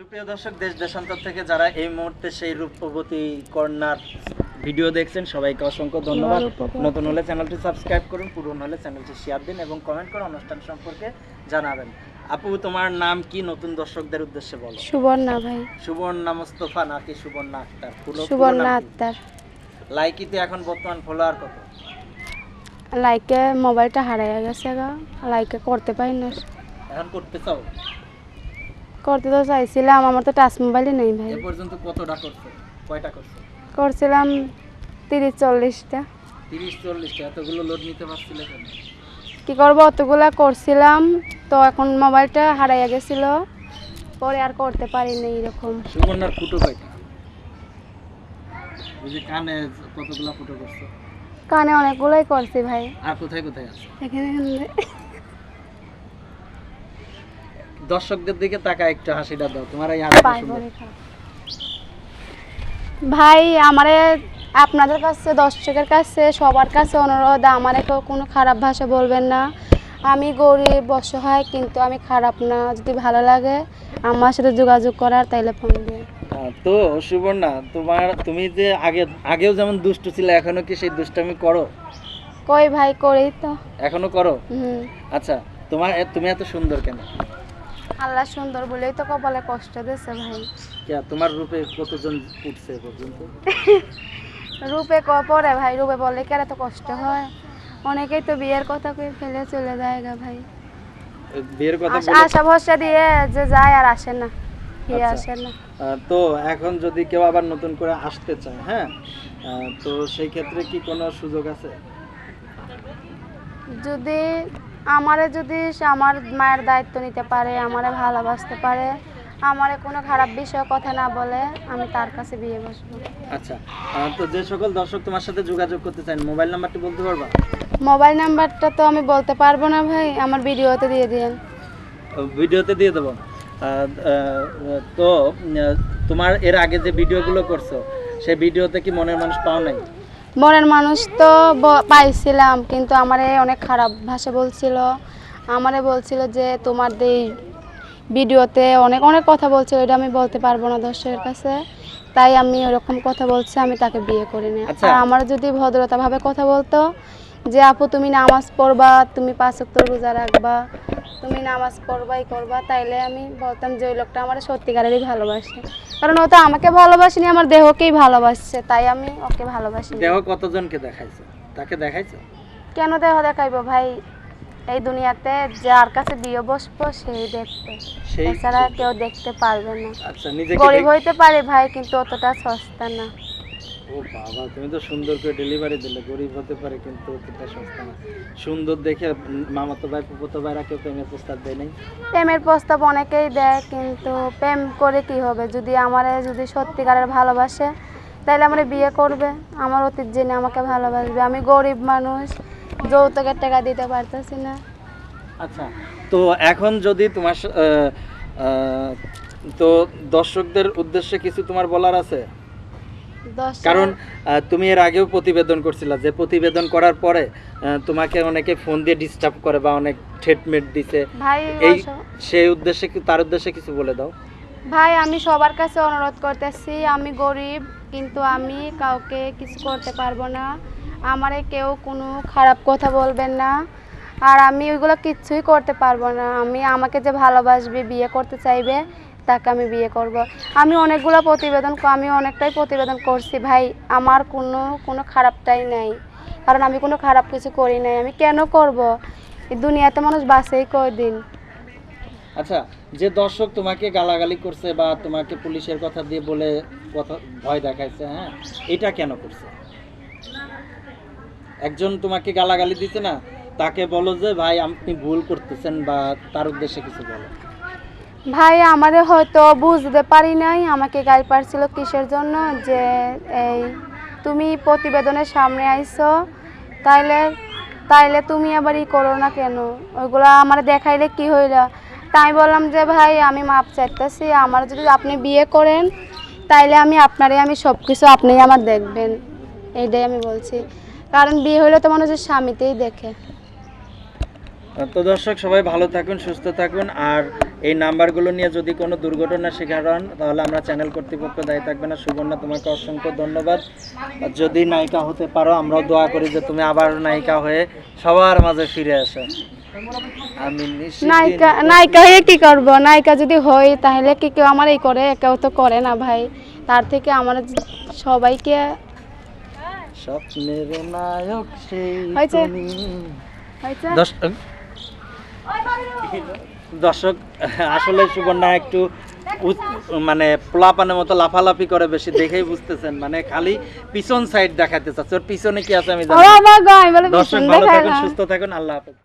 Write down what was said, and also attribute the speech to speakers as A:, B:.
A: সুপ্রিয় দর্শক দেশ দেশান্তর থেকে যারা এই মুহূর্তে সেই রূপবতী কন্যার ভিডিও দেখছেন সবাইকে অসংখ্য ধন্যবাদ। নতুন হলে চ্যানেলটি সাবস্ক্রাইব করুন পুরনো হলে চ্যানেলটি শেয়ার দিন এবং কমেন্ট করে অনুষ্ঠান সম্পর্কে জানাবেন। আপু তোমার নাম কি? নতুন দর্শকদের উদ্দেশ্যে বলো।
B: সুবর্ণা ভাই।
A: সুবর্ণা মোস্তফা নাকি সুবর্ণা আক্তার?
B: সুবর্ণা? আক্তার।
A: লাইকিতে এখন বর্তমান ফলোয়ার কত?
B: লাইকে মোবাইলটা হারাইয়া গেছে গা। লাইকে করতে পারি না।
A: এখন করতে চাও?
B: করতে তো চাইছিলাম আমার তো টাচ মোবাইলই নেই ভাই।
A: এ পর্যন্ত কতটা করছ? কয়টা করছ?
B: করছিলাম তিরিশ চল্লিশটা।
A: তিরিশ চল্লিশটা এতগুলো লোড নিতে পারছিলে কেন?
B: কি করব অতগুলা করছিলাম তো এখন মোবাইলটা হারাইয়া গেছিল। পরে আর করতে পারিনি এরকম।
A: সুবর্ণার ফুটো কয়টা? ওই যে কানে কতগুলা ফুটো করছ?
B: কানে অনেকগুলোই করছি ভাই।
A: আর কোথায় কোথায় আছে?
B: এখানে
A: দর্শকদের দিকে তাকা একটু হাসিটা দাও তোমার এই হাসিটা সুন্দর।
B: ভাই আমারে আপনাদের কাছে দর্শকের কাছে সবার কাছে অনুরোধ আমারে কেউ কোনো খারাপ ভাষা বলবেন না। আমি গরিব অসহায় কিন্তু আমি খারাপ না। যদি ভালো লাগে আমার সাথে যোগাযোগ করার তাইলে ফোন দিয়ে
A: তো সুবর্ণা তোমার তুমি যে আগে আগেও যেমন দুষ্টু ছিল এখনও কি সেই দুষ্টামি করো?
B: কই ভাই করি তো।
A: এখনও করো? আচ্ছা তোমার তুমি এত সুন্দর কেন?
B: আল্লাহ সুন্দর বলেই তো কপালে কষ্ট দিয়েছে ভাই।
A: কে, তোমার রূপে কতজন উঠছে পর্যন্ত?
B: রূপে ক পরে ভাই রূপে বলে কি আর এত কষ্ট হয়? অনেকেই তো বিয়ের কথা কই ফেলে চলে যায় গা ভাই।
A: বিয়ের কথা
B: আশা- আশা ভরসা দিয়ে যে যায় আর আসে না ফিরে
A: আচ্ছা।
B: আসে না।
A: তো এখন যদি কেউ আবার নতুন করে আসতে চায় হ্যাঁ? তো সেই ক্ষেত্রে কি কোনো সুযোগ আছে?
B: যদি আমারে যদি সে আমার মায়ের দায়িত্ব নিতে পারে আমারে ভালোবাসতে পারে আমারে কোনো খারাপ বিষয় কথা না বলে আমি তার কাছে বিয়ে বসবো।
A: আচ্ছা তো যে সকল দর্শক তোমার সাথে যোগাযোগ করতে চান মোবাইল নাম্বারটি বলতে পারবা?
B: মোবাইল নাম্বারটা তো আমি বলতে পারব না ভাই আমার ভিডিওতে দিয়ে দিন
A: ভিডিওতে দিয়ে দেবো। তো তোমার এর আগে যে ভিডিওগুলো করছ সেই ভিডিওতে কি মনের মানুষ পাও নাই?
B: মনের মানুষ তো পাইছিলাম কিন্তু আমারে অনেক খারাপ ভাষা বলছিল। আমারে বলছিল যে তোমার এই ভিডিওতে অনেক অনেক কথা বলছিল এটা আমি বলতে পারব না দর্শকের কাছে। তাই আমি ওরকম কথা বলছি আমি তাকে বিয়ে করিনি
A: আচ্ছা।
B: আর আমার যদি ভদ্রতাভাবে কথা বলতো যে আপু তুমি নামাজ পড়বা তুমি পাঁচ রোজা রাখবা তুমি নামাজ পড়বাই করবা তাইলে আমি বলতাম যে ওই লোকটা আমার সত্যিকারেরই ভালোবাসে। কারণ ও তো আমাকে ভালোবাসেনি আমার দেহকেই ভালোবাসছে তাই আমি ওকে ভালোবাসি।
A: দেহ কতজনকে দেখাইছো? তাকে দেখাইছো?
B: কেন দেহ দেখাইবো ভাই? এই দুনিয়াতে যার কাছে দিয়ে বসবো সেই দেখবে।
A: সেই
B: এছাড়া কেউ দেখতে পারবে না।
A: আচ্ছা নিজেকে
B: গরিব হইতে পারে ভাই কিন্তু অতটা সস্তা না।
A: ও বাবা তুমি তো সুন্দর করে ডেলিভারি দিলে গরিব হতে পারে কিন্তু অতটা সস্তা না। সুন্দর দেখে মামাতো ভাই ফুফতো ভাইরা কেউ প্রেমের প্রস্তাব দেয় নাই?
B: প্রেমের প্রস্তাব অনেকেই দেয় কিন্তু প্রেম করে কি হবে? যদি আমারে যদি সত্যিকারের ভালোবাসে তাহলে আমার বিয়ে করবে। আমার অতীত জেনে আমাকে ভালোবাসবে। আমি গরিব মানুষ যৌতুকের টাকা দিতে পারতেছি না।
A: আচ্ছা তো এখন যদি তোমার তো দর্শকদের উদ্দেশ্যে কিছু তোমার বলার আছে? কারণ তুমি এর আগেও প্রতিবেদন করছিলা যে প্রতিবেদন করার পরে তোমাকে অনেকে ফোন দিয়ে ডিস্টার্ব করে বা অনেক ট্রিটমেন্ট দিছে।
B: ভাই
A: এই সেই উদ্দেশ্যে কি তার উদ্দেশ্যে কিছু বলে দাও।
B: ভাই আমি সবার কাছে অনুরোধ করতেছি আমি গরিব কিন্তু আমি কাউকে কিছু করতে পারব না। আমারে কেউ কোনো খারাপ কথা বলবেন না। আর আমি ওইগুলো কিচ্ছুই করতে পারব না। আমি আমাকে যে ভালোবাসবে বিয়ে করতে চাইবে তাকে আমি বিয়ে করব। আমি অনেকগুলো প্রতিবেদন আমি অনেকটাই প্রতিবেদন করছি। ভাই, আমার কোনো কোনো খারাপটাই নাই। কারণ আমি কোনো খারাপ কিছু করি নাই। আমি কেন করব? দুনিয়াতে মানুষ বাসেই কয়দিন?
A: আচ্ছা যে দর্শক তোমাকে গালাগালি করছে বা তোমাকে পুলিশের কথা দিয়ে বলে কথা, ভয় দেখাইছে হ্যাঁ? এটা কেন করছে? একজন তোমাকে গালাগালি দিছে না? তাকে বলো যে, ভাই, আপনি ভুল করতেছেন বা তার উদ্দেশ্যে কিছু বলো।
B: ভাই আমারে হয়তো বুঝতে পারি নাই আমাকে গাড়ি পারছিল কিসের জন্য যে এই তুমি প্রতিবেদনের সামনে আইছো। তাইলে তাইলে তুমি আবার ই করো না কেন? ওইগুলো আমার দেখাইলে কি হইল? তাই বললাম যে, ভাই, আমি মাপ চাইতেছি। আমার যদি আপনি বিয়ে করেন, তাইলে আমি আপনারে, আমি সব কিছু আপনিই আমার দেখবেন। এইটাই আমি বলছি। কারণ বিয়ে হইলে তো মানুষের স্বামীতেই দেখে।
A: তো দর্শক, সবাই ভালো থাকুন, সুস্থ থাকুন। আর এই নাম্বারগুলো নিয়ে যদি কোনো দুর্ঘটনার শিকার হন তাহলে আমরা চ্যানেল কর্তৃপক্ষ দায়ী থাকবে না। সুবর্ণা তোমাকে অসংখ্য ধন্যবাদ। যদি নায়িকা হতে পারো আমরাও দোয়া করি যে তুমি আবার নায়িকা হয়ে সবার মাঝে ফিরে আসো আমি
B: নায়িকা নায়িকা হয়ে কি করব? নায়িকা যদি হই তাহলে কি কেউ আমার এই করে? কেউ তো করে না ভাই। তার থেকে আমার সবাইকে
A: স্বপ্নের নায়ক সেই
B: হয়েছে? হয়েছে?
A: দর্শক আসলে সুবর্ণা একটু মানে পোলাপানের মতো লাফালাফি করে বেশি দেখেই বুঝতেছেন মানে খালি পিছন সাইড দেখাতে চাচ্ছে। ওর পিছনে কি আছে আমি জানি দর্শক ভালো থাকুন সুস্থ থাকুন আল্লাহ হাফেজ।